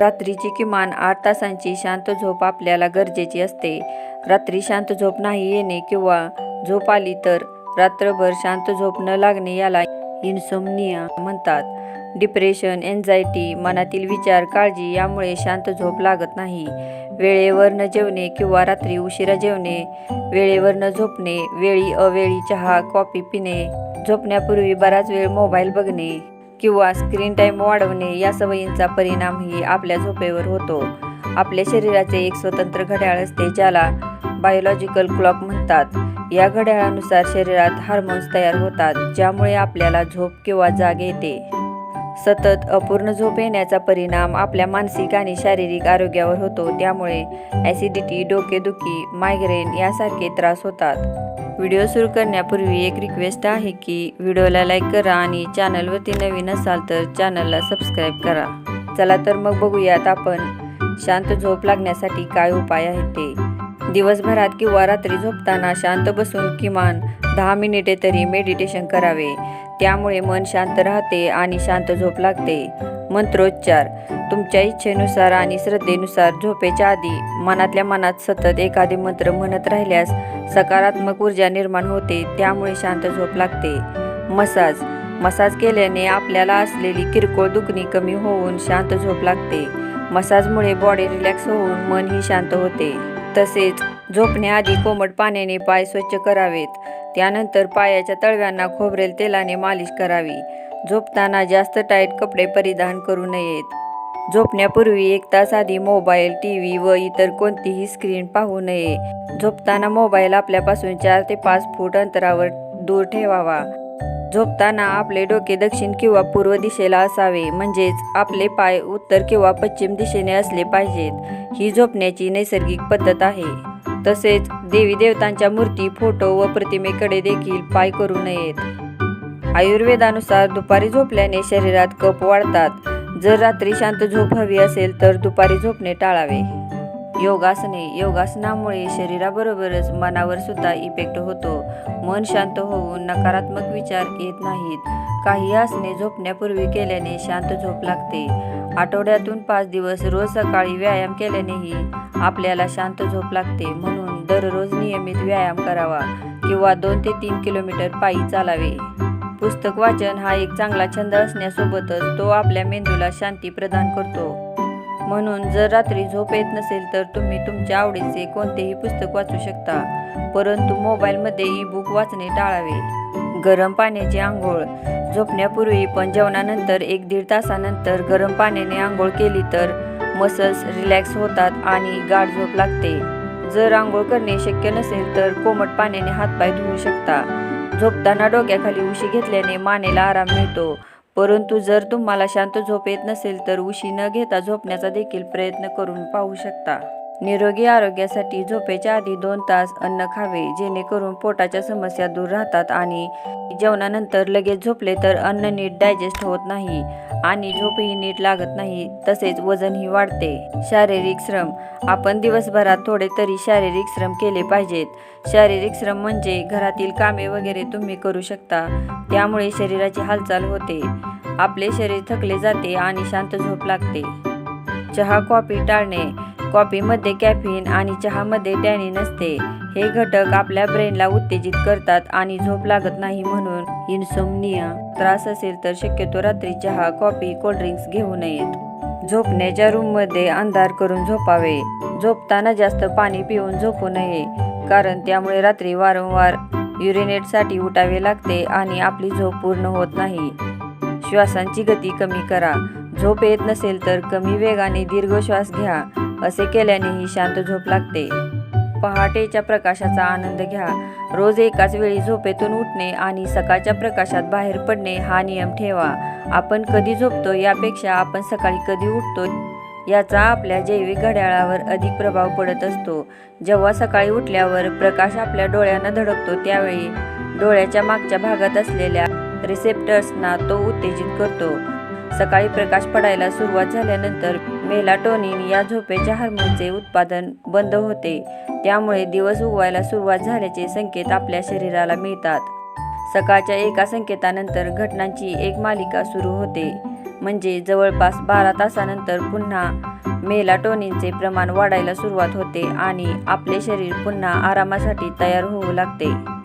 रात्रीची किमान आठ तासांची शांत झोप आपल्याला गरजेची असते. रात्री शांत झोप नाही येणे किंवा झोप आली तर रात्रभर शांत झोप न लागणे याला इन्सोमनिया म्हणतात. डिप्रेशन एन्झायटी मनातील विचार काळजी यामुळे शांत झोप लागत नाही. वेळेवर न जेवणे किंवा रात्री उशिरा जेवणे वेळेवर न झोपणे वेळी अवेळी चहा कॉफी पिणे झोपण्यापूर्वी बराच वेळ मोबाईल बघणे. किंवा स्क्रीन टाईम वाढवणे या सवयींचा परिणामही आपल्या झोपेवर होतो. आपल्या शरीराचे एक स्वतंत्र घड्याळ असते ज्याला बायोलॉजिकल क्लॉक म्हणतात. या घड्याळानुसार शरीरात हार्मोन्स तयार होतात ज्यामुळे आपल्याला झोप किंवा जाग येते. सतत अपूर्ण झोप येण्याचा परिणाम आपल्या मानसिक आणि शारीरिक आरोग्यावर होतो त्यामुळे ॲसिडिटी डोकेदुखी मायग्रेन यासारखे त्रास होतात. व्हिडिओ सुरू करण्यापूर्वी एक रिक्वेस्ट आहे की व्हिडिओला लाईक करा आणि चॅनलवरती नवीन असाल तर चॅनलला सबस्क्राईब करा. चला तर मग बघूयात आपण. शांत झोप लागण्यासाठी काय उपाय आहेत ते. दिवसभरात किंवा रात्री झोपताना शांत बसून किमान दहा मिनिटे तरी मेडिटेशन करावे. त्यामुळे मन शांत राहते आणि शांत झोप लागते. मंत्रोच्चार. तुमच्या इच्छेनुसार आणि श्रद्धेनुसार झोपेच्या आधी मनातल्या मनात सतत एखादे मंत्र म्हणत राहिल्यास सकारात्मक ऊर्जा निर्माण होते त्यामुळे शांत झोप लागते. मसाज. मसाज केल्याने आपल्याला असलेली किरकोळ दुखणी कमी होऊन शांत झोप लागते. मसाजमुळे बॉडी रिलॅक्स होऊन मनही शांत होते. तसेच झोपण्याआधी कोमट पाण्याने पाय स्वच्छ करावेत. त्यानंतर पायाच्या तळव्यांना खोबरेल तेलाने मालिश करावी. झोपताना जास्त टाईट कपडे परिधान करू नयेत. झोपण्यापूर्वी एक तास आधी मोबाईल टी व्ही व इतर कोणतीही स्क्रीन पाहू नये. झोपताना मोबाईल आपल्यापासून चार ते पाच फूट अंतरावर दूर ठेवावा. झोपताना आपले डोके दक्षिण किंवा पूर्व दिशेला असावे म्हणजेच आपले पाय उत्तर किंवा पश्चिम दिशेने असले पाहिजेत. ही झोपण्याची नैसर्गिक पद्धत आहे. तसेच देवी देवतांच्या मूर्ती फोटो व प्रतिमेकडे देखील पाय करू नयेत. आयुर्वेदानुसार दुपारी झोपल्याने शरीरात कप वाढतात. जर रात्री शांत झोप हवी असेल तर दुपारी झोपणे टाळावे. योगासने योगासनामुळे शरीराबरोबरच मनावर सुद्धा इफेक्ट होतो. मन शांत होऊन नकारात्मक विचार येत नाहीत. काही आसने झोपण्यापूर्वी केल्याने शांत झोप लागते. आठवड्यातून पाच दिवस रोज सकाळी व्यायाम केल्यानेही आपल्याला शांत झोप लागते म्हणून दररोज नियमित व्यायाम करावा किंवा दोन ते तीन किलोमीटर पायी चालावे. पुस्तक वाचन हा एक चांगला छंद असण्यासोबतच तो आपल्या मेंदूला शांती प्रदान करतो. म्हणून जर रात्री झोप येत नसेल तर तुम्ही तुमच्या आवडीचे कोणतेही पुस्तक वाचू शकता. परंतु मोबाईलमध्ये ई बुक वाचणे टाळावे. गरम पाण्याची आंघोळ. झोपण्यापूर्वी पण जेवणानंतर एक दीड तासानंतर गरम पाण्याने आंघोळ केली तर मसल्स रिलॅक्स होतात आणि गाढ झोप लागते. जर आंघोळ करणे शक्य नसेल तर कोमट पाण्याने हातपाय धुवू शकता. झोपताना डोक्याखाली उशी घेतल्याने मानेला आराम मिळतो. परंतु जर तुम्हाला शांत झोप येत नसेल तर उशी न घेता झोपण्याचा देखील प्रयत्न करून पाहू शकता. निरोगी आरोग्यासाठी झोपेच्या आधी दोन तास अन्न खावे जेणेकरून पोटाच्या समस्या दूर राहतात आणि जेवणानंतर लगेच झोपले तर अन्न नीट डायजेस्ट होत नाही आणि झोपही नीट लागत नाही तसेच वजनही वाढते. शारीरिक श्रम. आपण दिवसभरात थोडे तरी शारीरिक श्रम केले पाहिजेत. शारीरिक श्रम म्हणजे घरातील कामे वगैरे तुम्ही करू शकता त्यामुळे शरीराची हालचाल होते. आपले शरीर थकले जाते आणि शांत झोप लागते. चहा कॉफी टाळणे. कॉफीमध्ये कॅफिन आणि चहामध्ये टॅनिन असते. हे घटक आपल्या ब्रेनला उत्तेजित करतात आणि झोप लागत नाही म्हणून इन्सोमनिया त्रास असेल तर शक्यतो रात्री चहा कॉफी कोल्ड्रिंक्स घेऊ नयेत. झोपण्याच्या रूममध्ये अंधार करून झोपावे. झोपताना जास्त पाणी पिऊन झोपू नये कारण त्यामुळे रात्री वारंवार युरिनेटसाठी उठावे लागते आणि आपली झोप पूर्ण होत नाही. श्वासांची गती कमी करा. झोप येत नसेल तर कमी वेगाने दीर्घ श्वास घ्या. असे केल्यानेही शांत झोप लागते. पहाटेच्या प्रकाशाचा आनंद घ्या. रोज एकाच वेळी झोपेतून उठणे आणि सकाळच्या प्रकाशात बाहेर पडणे हा नियम ठेवा. आपण कधी झोपतो यापेक्षा आपण सकाळी कधी उठतो याचा आपल्या जैविक घड्याळावर अधिक प्रभाव पडत असतो. जेव्हा सकाळी उठल्यावर प्रकाश आपल्या डोळ्यांना धडकतो त्यावेळी डोळ्याच्या मागच्या भागात असलेल्या रिसेप्टर्सना तो उत्तेजित करतो. सकाळी प्रकाश पडायला सुरुवात झाल्यानंतर मेलाटोनिन या झोपेच्या हार्मोनचे उत्पादन बंद होते. त्यामुळे दिवस उगवायला सुरुवात झाल्याचे संकेत आपल्या शरीराला मिळतात. सकाळच्या एका संकेतानंतर घटनांची एक मालिका सुरू होते. म्हणजे जवळपास बारा तासानंतर पुन्हा मेलाटोनिनचे प्रमाण वाढायला सुरुवात होते आणि आपले शरीर पुन्हा आरामासाठी तयार होऊ लागते.